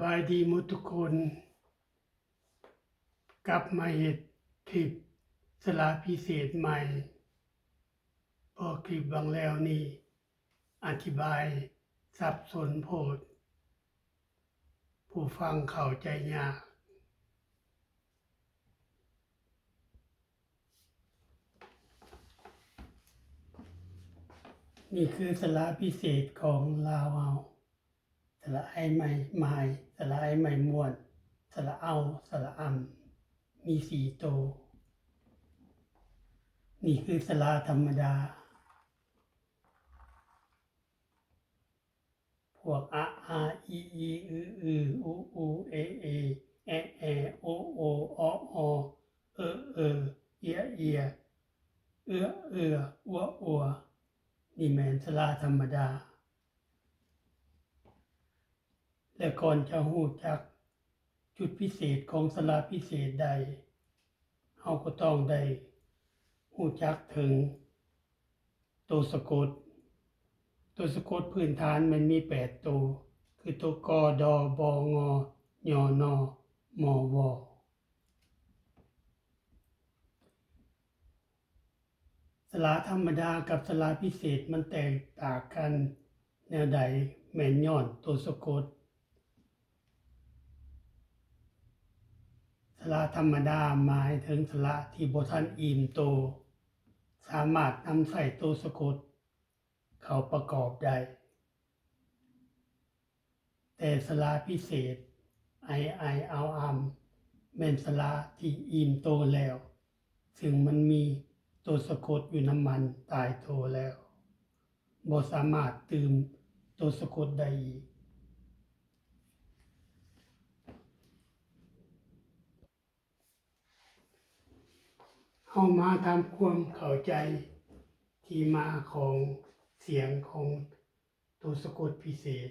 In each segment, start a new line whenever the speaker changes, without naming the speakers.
บายดีหมดทุกคน กลับมาเห็ดคลิปสลาพิเศษใหม่พอคลิปบางแล้วนี่ อธิบายสับสนโพด ผู้ฟังเข้าใจยาก นี่คือสลาพิเศษของลาวเอา สระไอใหม่ไม้สระไอใหม่มวนสระเอาสระอำมีสีโต นี่คือสระธรรมดา พวกอะอาอีอีอืออืออูอูเอเอแอแอโอโออออเออเออเอียเอียเอื้อเอื้ออัวอัวนี่แมนสระธรรมดา และก่อนจะหูจัก จุดพิเศษของสลาพิเศษใดเฮาก็ต้องได้หูจักถึง ตัวสะกด ตัวสะกดพื้นฐานมันมีแปดตัว คือตัวกอดอบองอยอนอมอวอสลาธรรมดากับสลาพิเศษมันแตกต่างกันแนวใดแม่นย้อนตัวสะกด ละธรรมดาหมายถึงสละที่บทันอิ่มโต สามารถนำใส่ตัวสะกด เขาประกอบได้ แต่สละพิเศษ ไอไอเอาอัมแม่นสละที่อิ่มโตแล้ว ซึ่งมันมีตัวสะกดอยู่น้ำมันตายโตแล้วบ่สามารถตื่มตัวสะกดได้อีก เข้ามาทำความเข้าใจที่มาของเสียงของตัวสะกดพิเศษ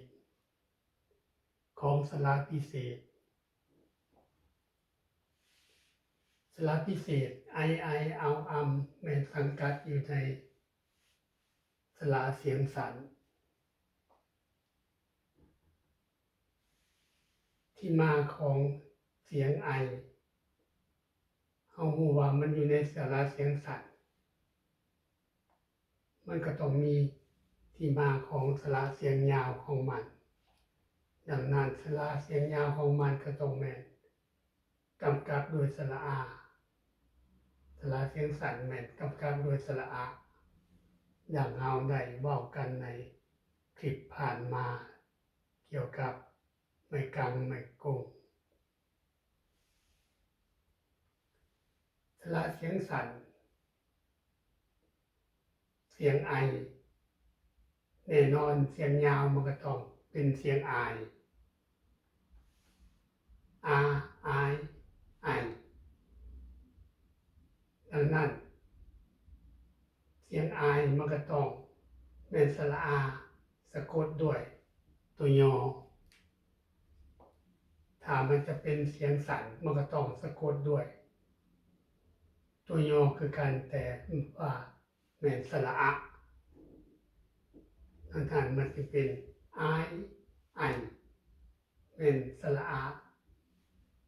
ของสลาพิเศษ สลาพิเศษไอไอเอาอัมแมนสังกัดอยู่ในสลาเสียงสันที่มาของเสียงไอ เอาหูว่ามันอยู่ในสาระเสียงสัตว์ มันก็ต้องมีที่มาของสาระเสียงยาวของมัน ดังนั้นสาระเสียงยาวของมันก็ต้องแม่นกำกับโดยสระอาสาระเสียงสัตว์แม่นกำกับโดยสระอาอย่างเอาได้เว้ากันในคลิปผ่านมา เกี่ยวกับไม่กังไม่โกง ส ละเสียงสั่น เสียงไอ แน่นอนเสียงยาวมันก็ต้องเป็นเสียงไออาไอไอดังนั้น เสียงไอมันก็ต้องเป็นสระอาสะกดด้วย ตัวยอถ้ามันจะเป็นเสียงสั่นมันก็ต้องสะกดด้วย ตัวยอคือการแต่ว่าแม่นสระอะทางทานมันจะเป็นไอไอเป็นสระอะ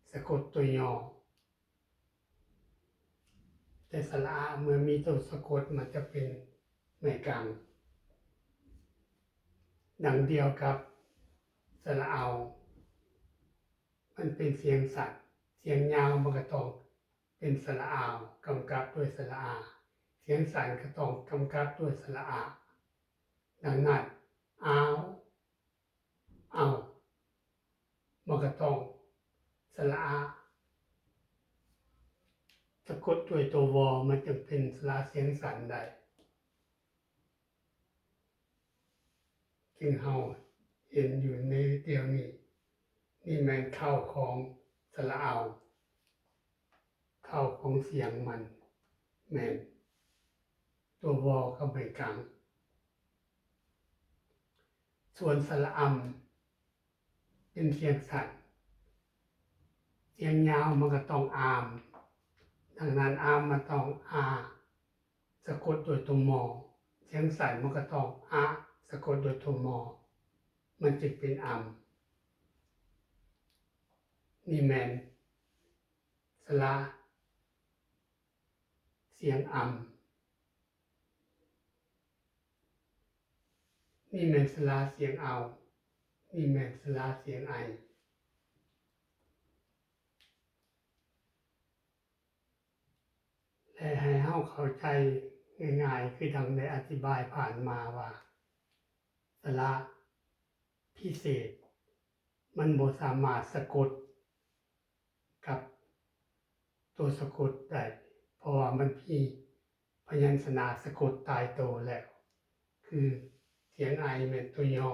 สะกดตัวยอแต่สระอะเมื่อมีตัวสะกดมันจะเป็นไม่กลางดังเดียวกับสระเอา มันเป็นเสียงสัตว์ เสียงยาวมันก็ต้อง เป็นสระอาวกำกับด้วยสระอา เสียงสั่นก็ต้องกำกับด้วยสระอา ดังนั้นอาวเอามันก็ต้องสระอาสะกดด้วยตัววอมันจึงเป็นสระเสียงสั่นได้จึงเฮาเห็นอยู่ในเดียวนี้ นี่แมนเข้าของสระเอา เข้าของเสียงมันแมนตัววอก็ไม่กลางส่วนสระอำเป็นเสียงสั่นเสียงยาวมันก็ต้องอามดังนั้นอามมันต้องอาสะกดโดยตัวมอเสียงสั่นมันก็ต้องอาสะกดโดยตัวมอมันจึงเป็นอามนี่แมนสระ เสียงอ่ำนี่แมนสระเสียงเอา นี่แมนสระเสียงไอ และให้เฮาเข้าใจง่ายๆคือดังได้อธิบายผ่านมาว่าสระพิเศษ มันบ่สามารถสะกดกับตัวสะกดได้ เพราะว่ามันมีพยัญชนะสะกดตายโตแล้ว คือเสียงไอเป็นตัวยอ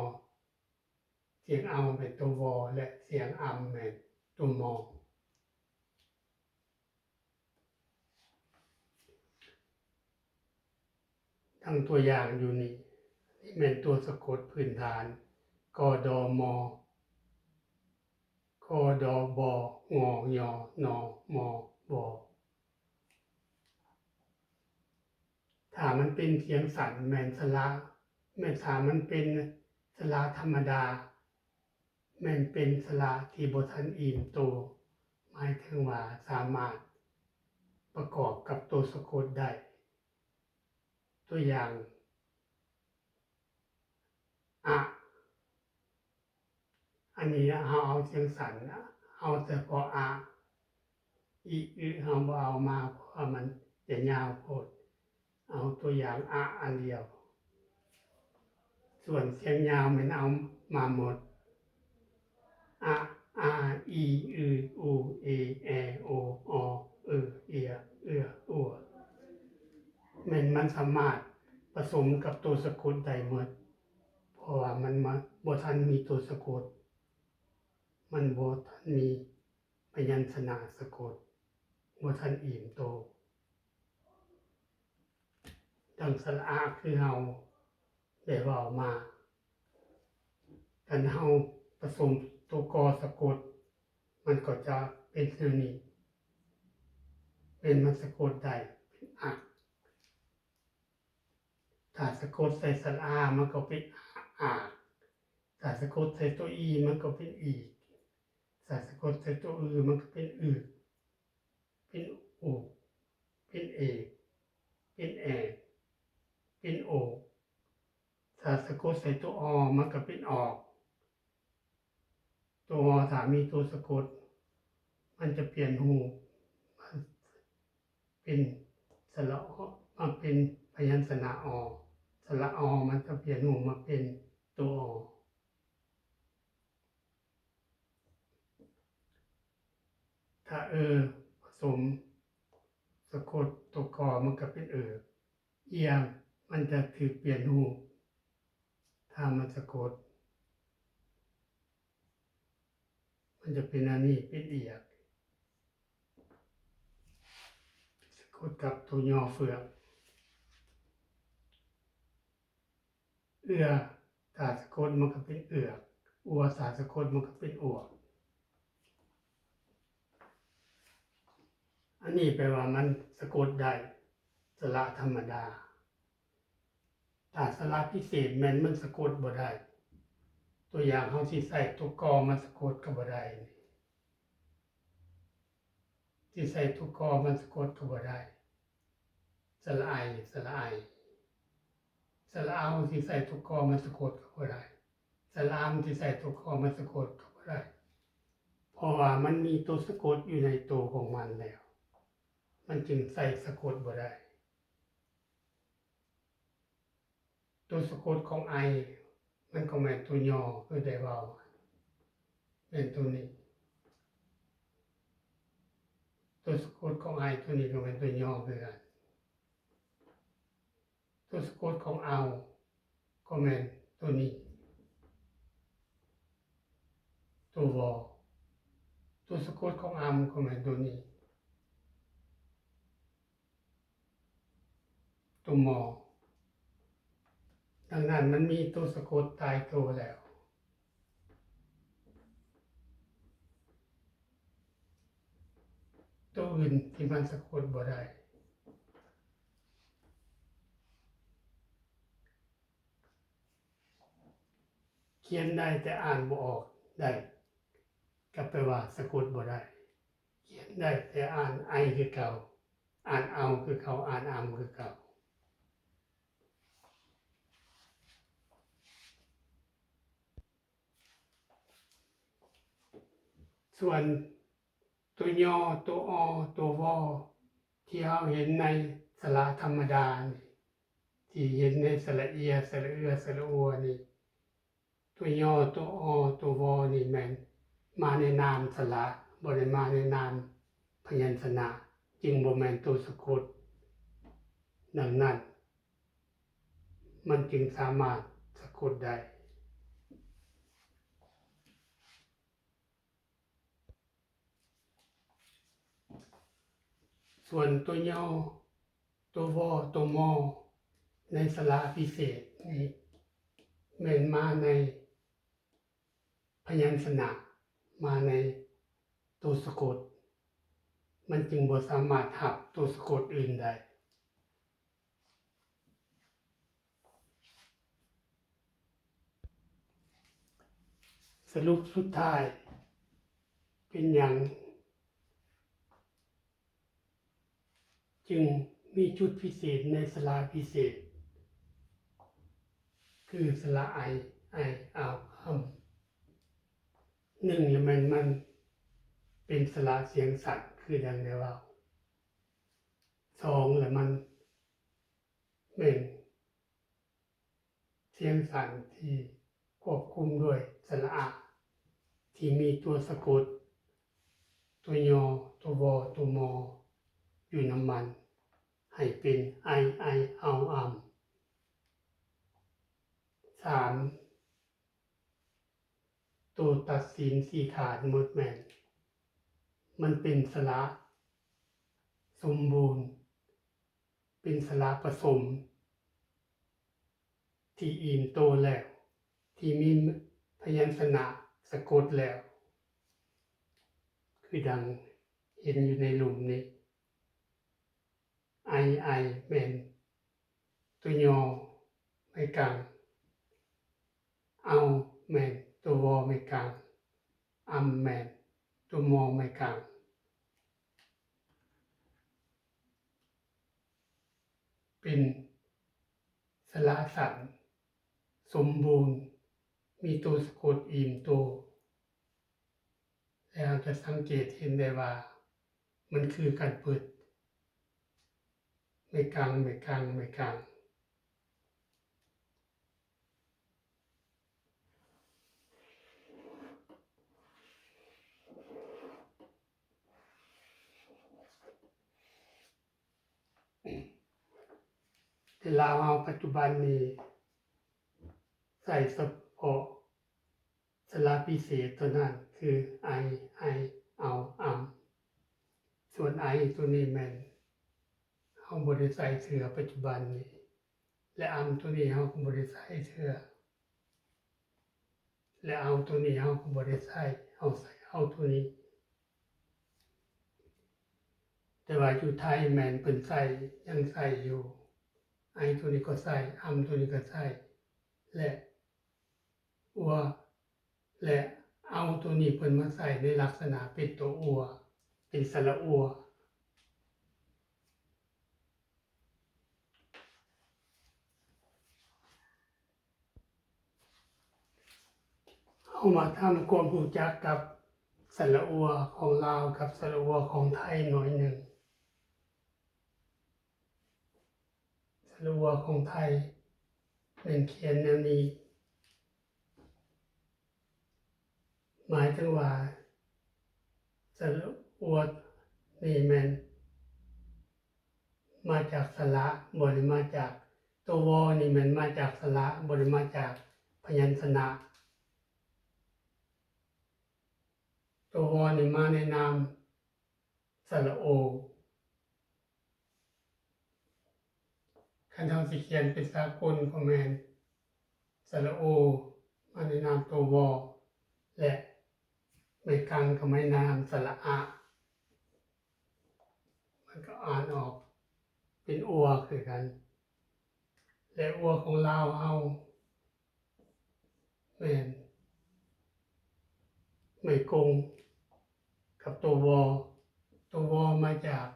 เสียงเอาเป็นตัววอ และเสียงอัมเป็นตัวมอทั้งตัวอย่างอยู่นี่นี่เป็นตัวสะกดพื้นฐานกอดอมอกอดอบองอยอนอมอบอ ถ้ามันเป็นเสียงสั่นแมนสละแม่ถามันเป็นสละธรรมดา แม่นเป็นสละที่บทันอิ่มโตวหมายถึงว่าสามารถประกอบกับตัวสะกดได้ ตัวอย่างอะอันนี้เราเอาเสียงสันเอาเฉพาะอะอีอึเราเอามาเพราะมันจะยาวโพด เอาตัวอย่างอะอันเดียว ส่วนเสียงยาวมันเอามาหมดอะอาอีอืออูเอแอโออเออเอียเอืออัวมันมันสามารถผสมกับตัวสะกดได้หมดเพราะว่ามันมาบ่ทันมีตัวสะกด มันบ่ทันมีพยัญชนะสะกดบ่ทันอิ่มโต ดังสระอาคือเฮาได้ว้ามากันเฮาผสมตัวกอสะกด มันก็จะเป็นชื่อนี้เป็นมันสะกดได้เป็นอักถ้าสะกดใส่สระอามันก็เป็นอาถ้าสะกดใส่ตัวอีมันก็เป็นอีกถ้าสะกดใส่ตัวอือมันก็เป็นอือเป็นอูเป็นเอกเป็นแอก เป็นโอกถ้าสะกดใส่ตัวอมันก็เป็นออก ตัวอถ้ามีตัวสะกด มันจะเปลี่ยนหูมันเป็นสระอมาเป็นพยัญชนะอสระอมันจะเปลี่ยนหูมาเป็นตัวอถ้าเออผสมสะกดตัวกอมันก็เป็นเออเอียง มันจะถือเปลี่ยนหูถ้ามันสะกดมันจะเป็นอันนี้เป็นเอียกสะกดกับตัวยอเฟือกเอือตาสะกดมันก็เป็นเอือกอัวสาสะกดมันก็เป็นอวอันนี้แปลว่ามันสะกดได้สระธรรมดา ถ้าสระพิเศษแม่นมันสะกดบ่ได้ ตัวอย่างเฮาสิใส่ตัวกอมันสะกดก็บ่ได้นี่สิใส่ตัวกอมันสะกดก็บ่ได้สระไอสระไอสระเอาที่ใส่ทุกกอมันสะกดก็ได้สระอามที่ใส่ทุกกอมันสะกดก็ได้ เพราะว่ามันมีตัวสะกดอยู่ในตัวของมันแล้ว มันจึงใส่สะกดบ่ได้ ตัวสะกดของไอ มันก็แม่นตัวยอคือได้เว้าเป็นตัวนี้ ตัวสะกดของไอตัวนี้ก็เป็นตัวยอคือนกันตัวสะกดของเอาก็แม่นตัวนี้ ตัววอตัวสะกดของอัมก็แม่นตัวนี้ ตัวมอ ดังนั้นมันมีตัวสะกดตายตัวแล้ว ตัวอื่นที่มันสะกดบ่ได้เขียนได้แต่อ่านบ่ออกได้ก็แปลว่าสะกดบ่ได้ เขียนได้แต่อ่านไอคือเก่า อ่านเอาคือเขาอ่านอามคือเก่า ส่วนตัวยอตัวอตัววอที่เราเห็นในสระธรรมดานี่ที่เห็นในสระเอียสระเอือสระอัวนี่ตัวยอตัวอตัววอนี่แม่นมาในนามสระบ่ได้มาในนามพยัญชนะ จึงบ่แมนตัวสะกดดังนั้น มันจึงสามารถสะกดได้ ส่วนตัวย่อตัววอตัวมอ ในสระพิเศษในี่แม่นมาใน พยัญชนะมาในตัวสะกด มันจึงบ่สามารถหับตัวสะกดอื่นได้สรุปสุดท้าย เป็นอย่าง จึงมีจุดพิเศษในสลาพิเศษ คือสละไอไอเอาคำหนึ่งแล้วมันมันเป็นสละเสียงสัตว์คือดังในว่าสองแล้วมันเป็นเสียงสัตว์ที่ควบคุมด้วยสระอาที่มีตัวสะกด ตัวยอ ตัววอตัวมอ อยู่น้ำมัน ให้เป็นไอไอเอาอามสามตัวตัดสินสีขาดหมดแมนมันเป็นสระสมบูรณ์ เป็นสระผสม ที่อินโตแล้ว ที่มีพยัญชนะสะกดแล้ว คือดังเห็นอยู่ในหลุมนี้ ไอไอแมนตัวยอไม่กลางเอาแมนตัววอไม่กลางอัมแมนตัวมอไม่กลางเป็นสละสันสมบูรณ์ มีตัวสะกดอิ่มตัวแล้วจะสังเกตเห็นได้ว่า มันคือการเปิด ไม่กางไม่กางไม่กางแต่ลาวเอาปัจจุบันนี้ใส่เฉพาะสระพิเศษตัวนั้นคือไอไอเอาอำส่วนไอตัวนี้แมน เขาบริใส่เสือปัจจุบันนี้ และอำตัวนี้เขาก็บริใส่เสือและเอาตัวนี้เขาก็บริใส่เอาใส่เอาตัวนี้ แต่ว่าอยู่ไทยแมนเป็นใส่ยังใส่อยู่ไอตัวนี้ก็ใส่อำตัวนี้ก็ใส่และอัวและเอาตัวนี้เพิ่นมาใส่ในลักษณะเป็นตัวอัว เป็นสระอัว เอามาทำความรู้จักกับสระอัวของลาวกับสระอัวของไทยหน่อยหนึ่งสระอัวของไทยเป็นเขียนแนวนี้ หมายถึงว่าสระอัวนี่แมนมาจากสระบริมาจากตัววอนี่มันมาจากสระบริมาจากพยัญชนะ ตัววอนี่มาในนามสระโอคันทาสิเขียนเป็นสากลของแมนสระโอ มาในนามตัววอและไม่กลางกับไม่นามสระอามันก็อ่านออก เป็นอัวคือกัน และอัวของเราเอาแมนไม่โกง กับตัววอตัววอมาจาก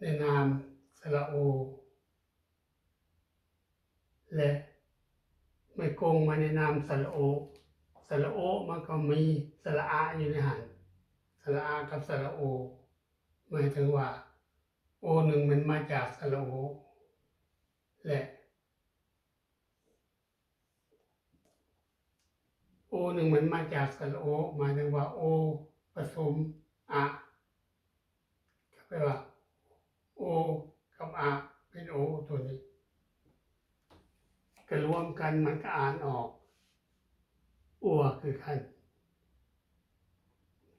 ในนามสระโอ และไม่โกงมาในนามสระโอสระโอมันก็มีสระอาอยู่ในหันสระอากับสระโอหมายถึงว่า โอหนึ่งมันมาจากสระโอ และโอหนึ่งมันมาจากสระโอหมายถึงว่าโอ ผสมอะก็แปลว่าโอกับอะเป็นโอตัวนี้ก็รวมกันมันก็อ่านออก อัวคือกัน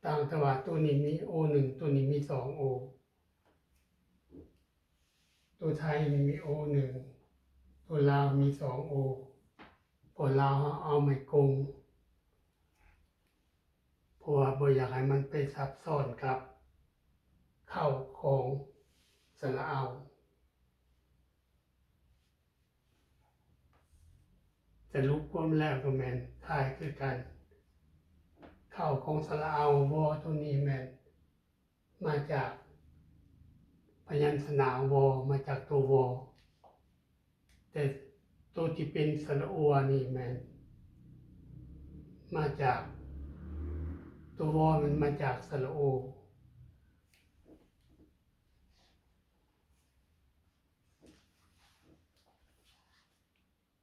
ต่างแต่ว่าตัวนี้มีโอหนึ่งตัวนี้มีสองโอ ตัวไทยมีโอหนึ่งตัวลาวมีสองโอพอลาวเอาไม่กง เพราะว่าบ่อยากให้มันไปซับซ้อนกับเข้าของสระเอา จะลุกความแล้วก็แมนทายคือกันเข้าของสระเอาวอตัวนี้แมนมาจากพยัญชนะวอมาจากตัววอแต่ตัวที่เป็นสระอัวนี่แมนมาจาก ตัววอมันมาจากสระโอ